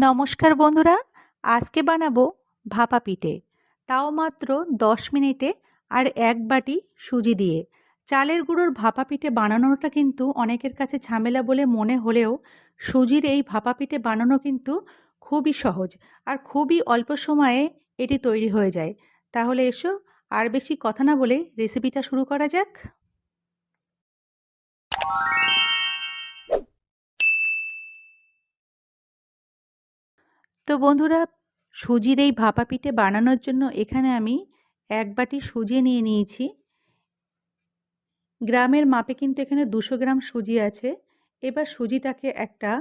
নমস্কার বন্ধুরা, আজকে বানাবো ভাপা পিঠে। তাও মাত্র দশ মিনিটে আর এক বাটি সুজি দিয়ে। চালের গুঁড়োর ভাপা পিঠে বানানোটা কিন্তু অনেকের কাছে ঝামেলা বলে মনে হলেও সুজির এই ভাপা পিঠে বানানো কিন্তু খুবই সহজ আর খুবই অল্প সময়ে এটি তৈরি হয়ে যায়। তাহলে এসো আর বেশি কথা না বলে রেসিপিটা শুরু করা যাক। তো বন্ধুরা, সুজির এই ভাপা পিঠে বানানোর জন্য এখানে আমি এক বাটি সুজি নিয়ে নিয়েছি। গ্রামের মাপে কিন্তু এখানে দুশো গ্রাম সুজি আছে। এবার সুজিটাকে একটা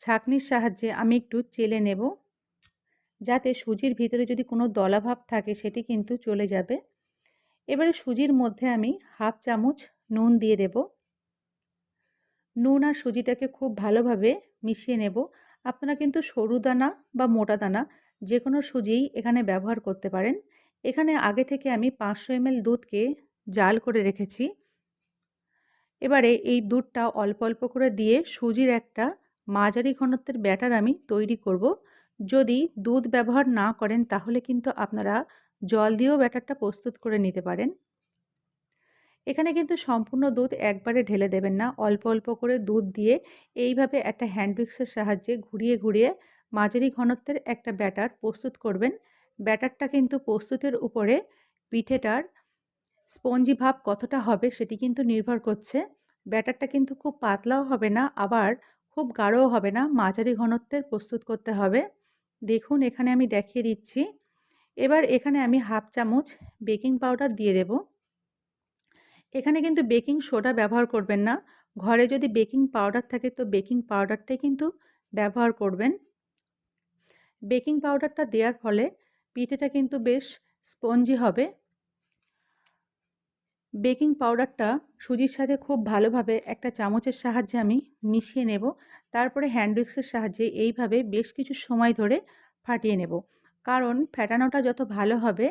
ছাঁকনির সাহায্যে আমি একটু চেলে নেব। যাতে সুজির ভিতরে যদি কোনো দলাভাব থাকে, সেটি কিন্তু চলে যাবে। এবারে সুজির মধ্যে আমি হাফ চামচ নুন দিয়ে দেব। নুন আর সুজিটাকে খুব ভালোভাবে মিশিয়ে নেব। আপনারা কিন্তু সরু দানা বা মোটা দানা যে কোনো সুজিই এখানে ব্যবহার করতে পারেন। এখানে আগে থেকে আমি পাঁচশো এমএল দুধকে জাল করে রেখেছি। এবারে এই দুধটা অল্প অল্প করে দিয়ে সুজির একটা মাঝারি ঘনত্বের ব্যাটার আমি তৈরি করব। যদি দুধ ব্যবহার না করেন তাহলে কিন্তু আপনারা জল দিয়েও ব্যাটারটা প্রস্তুত করে নিতে পারেন। এখানে কিন্তু সম্পূর্ণ দুধ একবারে ঢেলে দেবেন না। অল্প অল্প করে দুধ দিয়ে এইভাবে একটা হ্যান্ড উইক্সের সাহায্যে ঘুরিয়ে ঘুরিয়ে মাঝারি ঘনত্বের একটা ব্যাটার প্রস্তুত করবেন। ব্যাটারটা কিন্তু প্রস্তুতের উপরে পিঠেটার স্পঞ্জি ভাব কতটা হবে সেটি কিন্তু নির্ভর করছে। ব্যাটারটা কিন্তু খুব পাতলাও হবে না, আবার খুব গাঢ়ও হবে না, মাঝারি ঘনত্বের প্রস্তুত করতে হবে। দেখুন, এখানে আমি দেখিয়ে দিচ্ছি। এবার এখানে আমি হাফ চামচ বেকিং পাউডার দিয়ে দেবো। এখানে কিন্তু বেকিং সোডা ব্যবহার করবেন না। ঘরে যদি বেকিং পাউডার থাকে তো বেকিং পাউডারটাই কিন্তু ব্যবহার করবেন। বেকিং পাউডারটা দেওয়ার ফলে পিঠেটা কিন্তু বেশ স্পঞ্জি হবে। বেকিং পাউডারটা সুজির সাথে খুব ভালোভাবে একটা চামচের সাহায্যে আমি মিশিয়ে নেব। তারপরে হ্যান্ড উইক্সের সাহায্যে এইভাবে বেশ কিছু সময় ধরে ফাটিয়ে নেব। কারণ ফ্যাটানোটা যত ভালো হবে,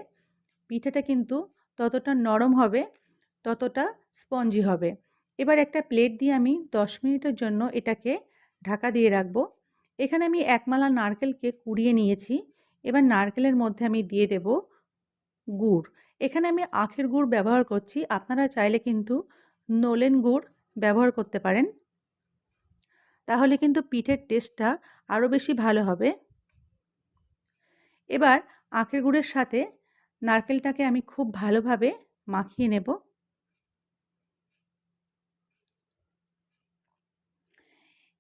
পিঠেটা কিন্তু ততটা নরম হবে। ততটা স্পঞ্জি হবে। এবার একটা প্লেট দিয়ে আমি দশ মিনিটের জন্য এটাকে ঢাকা দিয়ে রাখব। এখানে আমি একমালা নারকেলকে কুড়িয়ে নিয়েছি। এবার নারকেলের মধ্যে আমি দিয়ে দেব গুড়। এখানে আমি আখের গুড় ব্যবহার করছি। আপনারা চাইলে কিন্তু নোলেন গুড় ব্যবহার করতে পারেন। তাহলে কিন্তু পিঠের টেস্টটা আরও বেশি ভালো হবে। এবার আখের গুড়ের সাথে নারকেলটাকে আমি খুব ভালোভাবে মাখিয়ে নেব।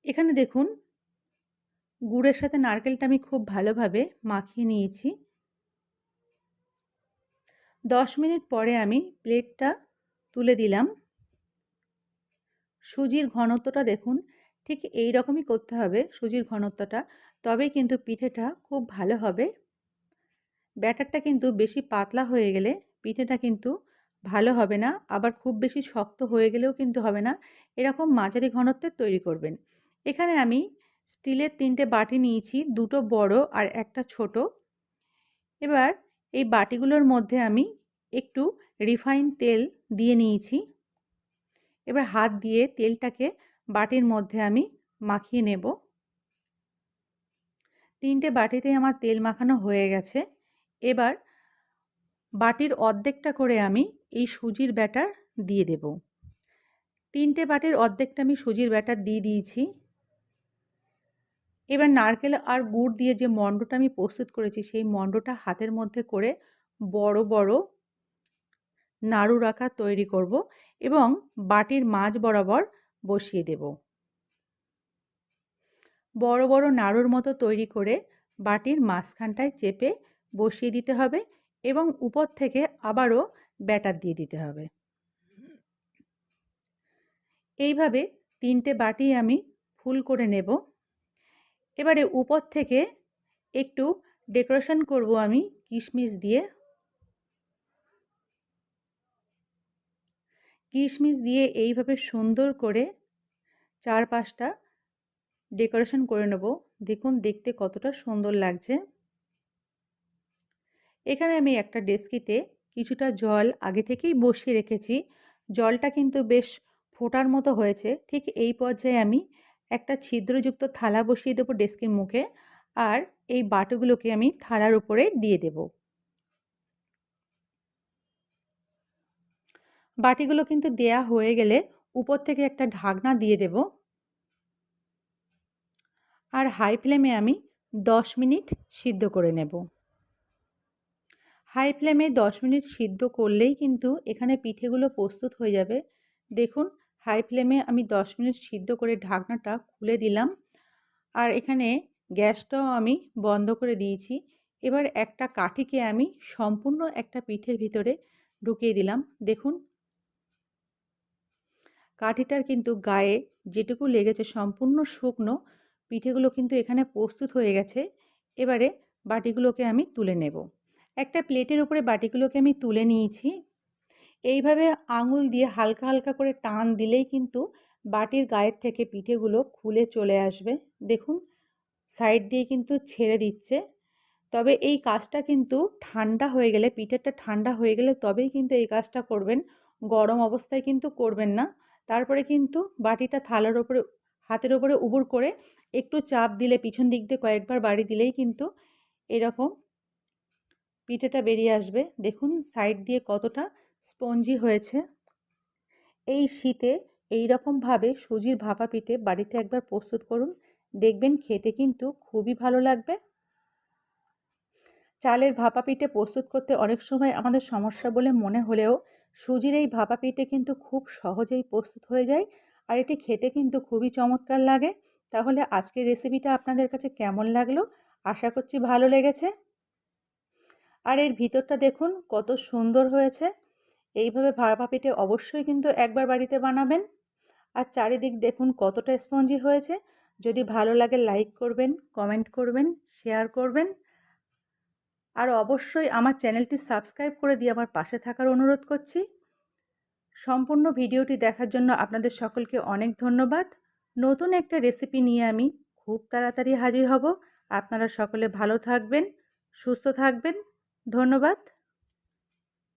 এখানে দেখুন, গুড়ের সাথে নারকেলটা আমি খুব ভালোভাবে মাখিয়ে নিয়েছি। দশ মিনিট পরে আমি প্লেটটা তুলে দিলাম। সুজির ঘনত্বটা দেখুন, ঠিক এই রকমই করতে হবে সুজির ঘনত্বটা, তবেই কিন্তু পিঠেটা খুব ভালো হবে। ব্যাটারটা কিন্তু বেশি পাতলা হয়ে গেলে পিঠেটা কিন্তু ভালো হবে না, আবার খুব বেশি শক্ত হয়ে গেলেও কিন্তু হবে না। এরকম মাঝারি ঘনত্বের তৈরি করবেন। এখানে আমি স্টিলের তিনটে বাটি নিয়েছি, দুটো বড় আর একটা ছোট। এবার এই বাটিগুলোর মধ্যে আমি একটু রিফাইন তেল দিয়ে নিয়েছি। এবার হাত দিয়ে তেলটাকে বাটির মধ্যে আমি মাখিয়ে নেব। তিনটে বাটিতে আমার তেল মাখানো হয়ে গেছে। এবার বাটির অর্ধেকটা করে আমি এই সুজির ব্যাটার দিয়ে দেব। তিনটে বাটির অর্ধেকটা আমি সুজির ব্যাটার দিয়ে দিয়েছি। এবার নারকেল আর গুড় দিয়ে যে মণ্ডটা আমি প্রস্তুত করেছি, সেই মণ্ডটা হাতের মধ্যে করে বড় বড় নাড়ু রাখা তৈরি করব এবং বাটির মাঝ বরাবর বসিয়ে দেব। বড় বড় নাড়ুর মতো তৈরি করে বাটির মাঝখানটায় চেপে বসিয়ে দিতে হবে এবং উপর থেকে আবারও ব্যাটার দিয়ে দিতে হবে। এইভাবে তিনটে বাটি আমি ফুল করে নেব। এবারে উপর থেকে একটু ডেকোরেশন করব আমি কিশমিশ দিয়ে। কিশমিশ দিয়ে এইভাবে সুন্দর করে চারপাশটা ডেকোরেশন করে নেব। দেখুন, দেখতে কতটা সুন্দর লাগছে। এখানে আমি একটা ডেস্কিতে কিছুটা জল আগে থেকেই বসিয়ে রেখেছি। জলটা কিন্তু বেশ ফোটার মতো হয়েছে। ঠিক এই পর্যায়ে আমি একটা ছিদ্রযুক্ত থালা বসিয়ে দেবো ডেস্কের মুখে আর এই বাটিগুলোকে আমি থালার উপরে দিয়ে দেব। বাটিগুলো কিন্তু দেয়া হয়ে গেলে উপর থেকে একটা ঢাকনা দিয়ে দেব। আর হাই ফ্লেমে আমি দশ মিনিট সিদ্ধ করে নেব। হাই ফ্লেমে দশ মিনিট সিদ্ধ করলেই কিন্তু এখানে পিঠেগুলো প্রস্তুত হয়ে যাবে। দেখুন হাই ফ্লেমে আমি দশ মিনিট সিদ্ধ করে ঢাকনাটা খুলে দিলাম। আর এখানে গ্যাসটাও আমি বন্ধ করে দিয়েছি। এবার একটা কাঠিকে আমি সম্পূর্ণ একটা পিঠের ভিতরে ঢুকিয়ে দিলাম। দেখুন। কাঠিটার কিন্তু গায়ে যেটুকু লেগেছে সম্পূর্ণ শুকনো, পিঠেগুলো কিন্তু এখানে প্রস্তুত হয়ে গেছে। এবারে বাটিগুলোকে আমি তুলে নেব। একটা প্লেটের উপরে বাটিগুলোকে আমি তুলে নিয়েছি। এইভাবে আঙুল দিয়ে হালকা হালকা করে টান দিলেই কিন্তু বাটির গায়ের থেকে পিঠেগুলো খুলে চলে আসবে। দেখুন, সাইড দিয়ে কিন্তু ছেড়ে দিচ্ছে। তবে এই কাজটা কিন্তু ঠান্ডা হয়ে গেলে, পিঠেরটা ঠান্ডা হয়ে গেলে তবেই কিন্তু এই কাজটা করবেন। গরম অবস্থায় কিন্তু করবেন না। তারপরে কিন্তু বাটিটা থালার ওপরে, হাতের ওপরে উবুর করে একটু চাপ দিলে, পিছন দিক দিয়ে কয়েকবার বাড়ি দিলেই কিন্তু এরকম পিঠেটা বেরিয়ে আসবে। দেখুন, সাইড দিয়ে কতটা স্পঞ্জি হয়েছে। এই শীতে এই রকমভাবে সুজির ভাপা পিঠে বাড়িতে একবার প্রস্তুত করুন। দেখবেন খেতে কিন্তু খুবই ভালো লাগবে। চালের ভাপা পিঠে প্রস্তুত করতে অনেক সময় আমাদের সমস্যা বলে মনে হলেও সুজির এই ভাপা পিঠে কিন্তু খুব সহজেই প্রস্তুত হয়ে যায়। আর এটি খেতে কিন্তু খুবই চমৎকার লাগে। তাহলে আজকের রেসিপিটা আপনাদের কাছে কেমন লাগল? আশা করছি ভালো লেগেছে। আর এর ভিতরটা দেখুন কত সুন্দর হয়েছে। এইভাবে ভাপা পিঠে অবশ্যই কিন্তু একবার বাড়িতে বানাবেন। আর চারিদিক দেখুন কতটা স্পঞ্জি হয়েছে। যদি ভালো লাগে লাইক করবেন, কমেন্ট করবেন, শেয়ার করবেন। আর অবশ্যই আমার চ্যানেলটি সাবস্ক্রাইব করে দিয়ে আমার পাশে থাকার অনুরোধ করছি। সম্পূর্ণ ভিডিওটি দেখার জন্য আপনাদের সকলকে অনেক ধন্যবাদ। নতুন একটা রেসিপি নিয়ে আমি খুব তাড়াতাড়ি হাজির হব। আপনারা সকলে ভালো থাকবেন, সুস্থ থাকবেন। ধন্যবাদ।